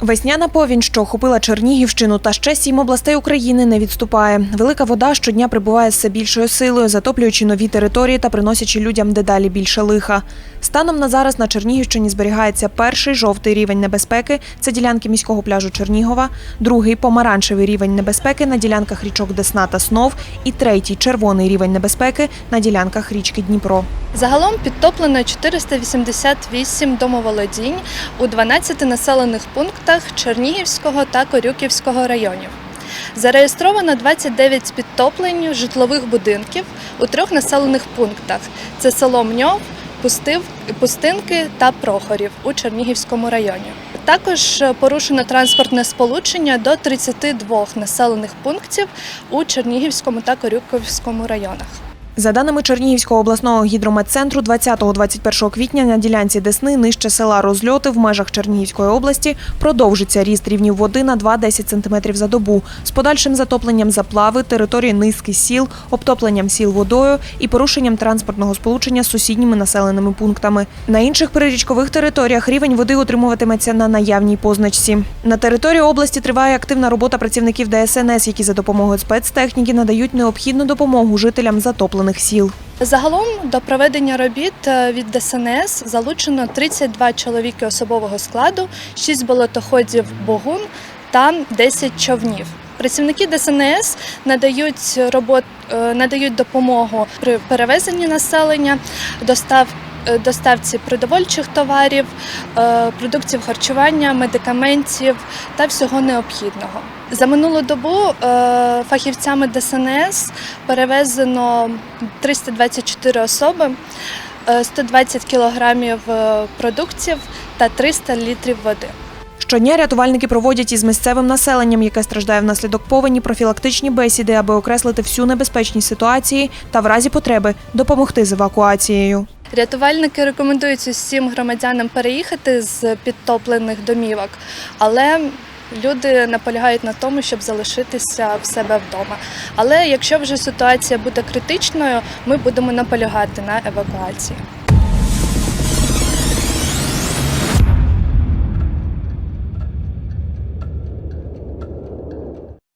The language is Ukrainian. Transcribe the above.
Весняна повінь, що охопила Чернігівщину та ще сім областей України, не відступає. Велика вода щодня прибуває все більшою силою, затоплюючи нові території та приносячи людям дедалі більше лиха. Станом на зараз на Чернігівщині зберігається перший жовтий рівень небезпеки це ділянки міського пляжу Чернігова, другий помаранчевий рівень небезпеки на ділянках річок Десна та Снов, і третій червоний рівень небезпеки на ділянках річки Дніпро. Загалом підтоплено 488 домоволодінь у 12 населених пунктах Чернігівського та Корюківського районів. Зареєстровано 29 підтоплень житлових будинків у трьох населених пунктах: це село Мньов, Пустинки та Прохорів у Чернігівському районі. Також порушено транспортне сполучення до 32 населених пунктів у Чернігівському та Корюківському районах. За даними Чернігівського обласного гідрометцентру, 20-21 квітня на ділянці Десни нижче села Розльоти в межах Чернігівської області продовжиться ріст рівнів води на 2-10 см за добу з подальшим затопленням заплави, території низки сіл, обтопленням сіл водою і порушенням транспортного сполучення з сусідніми населеними пунктами. На інших прирічкових територіях рівень води утримуватиметься на наявній позначці. На території області триває активна робота працівників ДСНС, які за допомогою спецтехніки надають необхідну допомогу жителям затоплених сіл. Загалом до проведення робіт е, від ДСНС залучено 32 чоловіки особового складу, 6 болотоходів Богун та 10 човнів. Працівники ДСНС надають робот, е, надають допомогу при перевезенні населення, достав, е, доставці продовольчих товарів, е, продуктів харчування, медикаментів та всього необхідного. За минулу добу е, фахівцями ДСНС перевезено 324 особи, е, 120 кілограмів е, продуктів та 300 літрів води. Щодня рятувальники проводять із місцевим населенням, яке страждає внаслідок повені, профілактичні бесіди, аби окреслити всю небезпечність ситуації та в разі потреби допомогти з евакуацією. Рятувальники рекомендують усім громадянам переїхати з підтоплених домівок, але люди наполягають на тому, щоб залишитися в себе вдома. Але якщо вже ситуація буде критичною, ми будемо наполягати на евакуації.